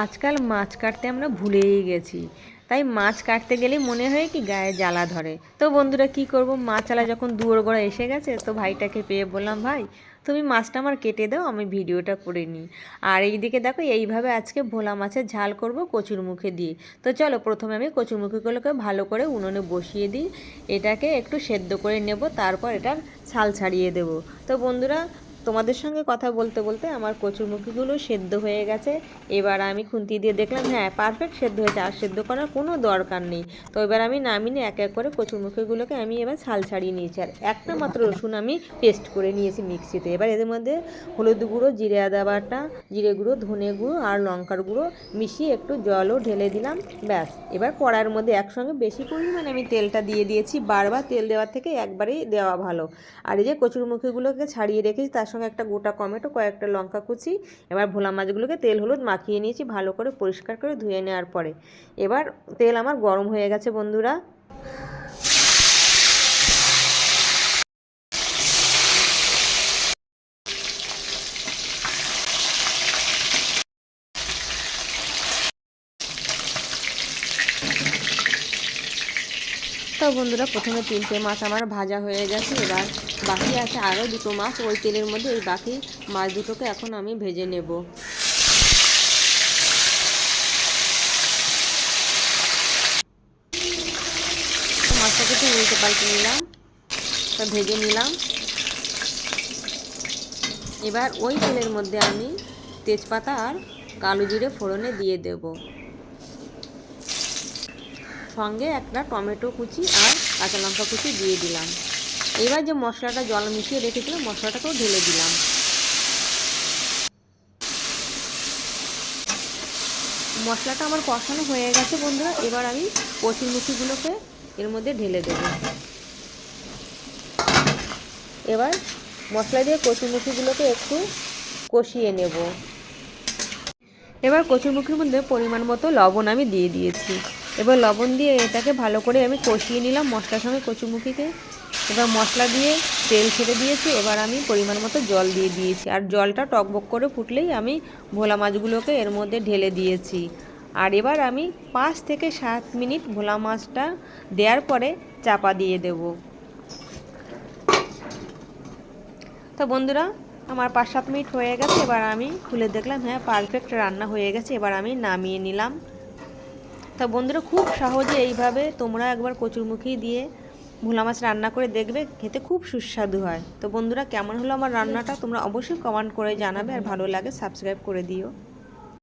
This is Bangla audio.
আজকাল মাছ কাটতে আমরা ভুলেই গেছি। তাই মাছ কাটতে গেলেই মনে হয় কি গায়ে জ্বালা ধরে। তো বন্ধুরা, কি করব? মাছ মাছালা যখন দুয়ার গোড়া এসে গেছে, তো ভাইটাকে পেয়ে বললাম, ভাই, তুমি মাছটা আমার কেটে দাও, আমি ভিডিওটা করে নিই। আর এইদিকে দেখো, এইভাবে আজকে ভোলা মাছের ঝাল করব কচুর মুখে দিয়ে। তো চলো, প্রথমে আমি কচুর মুখিগুলোকে ভালো করে উনুনে বসিয়ে দিই। এটাকে একটু সেদ্ধ করে নেব, তারপর এটার ছাল ছাড়িয়ে দেব। তো বন্ধুরা তোমাদের সঙ্গে কথা বলতে বলতে আমার কচুরমুখিগুলো সেদ্ধ হয়ে গেছে। এবার আমি খুন্তি দিয়ে দেখলাম হ্যাঁ পারফেক্ট সেদ্ধ হয়েছে, আর সেদ্ধ করার কোনো দরকার নেই। তো এবার আমি নামিয়ে এক এক করে কচুরমুখিগুলোকে আমি এবার ছাল ছাড়িয়ে নিয়েছি। আর একটা মাত্র রসুন আমি পেস্ট করে নিয়েছি মিক্সিতে। এবার এদের মধ্যে হলুদ গুঁড়ো, জিরে আদা বাটা, জিরে গুঁড়ো, ধনে গুঁড়ো আর লঙ্কার গুঁড়ো মিশিয়ে একটু জলও ঢেলে দিলাম, ব্যাস। এবার কড়ার মধ্যে একসঙ্গে বেশি পরিমাণে আমি তেলটা দিয়ে দিয়েছি। বারবার তেল দেওয়ার থেকে একবারেই দেওয়া ভালো। আর এই যে কচুরমুখিগুলোকে ছাড়িয়ে রেখেছি, তার সঙ্গে একটা গোটা টমেটো, কয়েকটা লঙ্কা কুচি, এবার ভোলা মাছগুলোকে তেল, হলুদ মাখিয়ে নিয়েছি, ভালো করে পরিষ্কার করে ধুয়ে নেওয়ার পরে। এবার তেল আমার গরম হয়ে গেছে বন্ধুরা। তো বন্ধুরা প্রথমে তিনটে মাছ আমার ভাজা হয়ে গেছে, এবার বাকি আছে আরও দুটো মাছ। ওই তেলের মধ্যে এই বাকি মাছ দুটোকে এখন আমি ভেজে নেব। মাছটাকে একটু উল্টে পাল্টে নিলাম, তা ভেজে নিলাম। এবার ওই তেলের মধ্যে আমি তেজপাতা আর কালো জিরে ফোড়নে দিয়ে দেবো। সঙ্গে একটা টমেটো কুচি আর কাঁচা লঙ্কা কুচি দিয়ে দিলাম। এবার যে মশলাটা জল মিশিয়ে রেখেছিলাম, মশলাটাকেও ঢেলে দিলাম। মশলাটা আমার কষানো হয়ে গেছে বন্ধুরা, এবার আমি কচির মুখিগুলোকে এর মধ্যে ঢেলে দেব। এবার মশলা দিয়ে কচুরমুখিগুলোকে একটু কষিয়ে নেব। এবার কচুরমুখির মধ্যে পরিমাণ মতো লবণ আমি দিয়ে দিয়েছি। এবার লবণ দিয়ে এটাকে ভালো করে আমি কষিয়ে নিলাম মশলার সঙ্গে কচুমুখিকে এবার মশলা দিয়ে তেল ছেড়ে দিয়েছি, এবার আমি পরিমাণ মতো জল দিয়ে দিয়েছি। আর জলটা টকবক করে ফুটলেই আমি ভোলা মাছগুলোকে এর মধ্যে ঢেলে দিয়েছি। আর এবার আমি পাঁচ থেকে সাত মিনিট ভোলা মাছটা দেওয়ার পরে চাপা দিয়ে দেব। তো বন্ধুরা, আমার পাঁচ সাত মিনিট হয়ে গেছে, এবার আমি খুলে দেখলাম হ্যাঁ পারফেক্ট রান্না হয়ে গেছে। এবার আমি নামিয়ে নিলাম। তা বন্ধুরা খুব সহজে এইভাবে তোমরা একবার কচুরমুখী দিয়ে ভোলা মাছ রান্না করে দেখবে, খেতে খুব সুস্বাদু হয়। তো বন্ধুরা কেমন হলো আমার রান্নাটা তোমরা অবশ্যই কমেন্ট করে জানাবে আর ভালো লাগে সাবস্ক্রাইব করে দিও।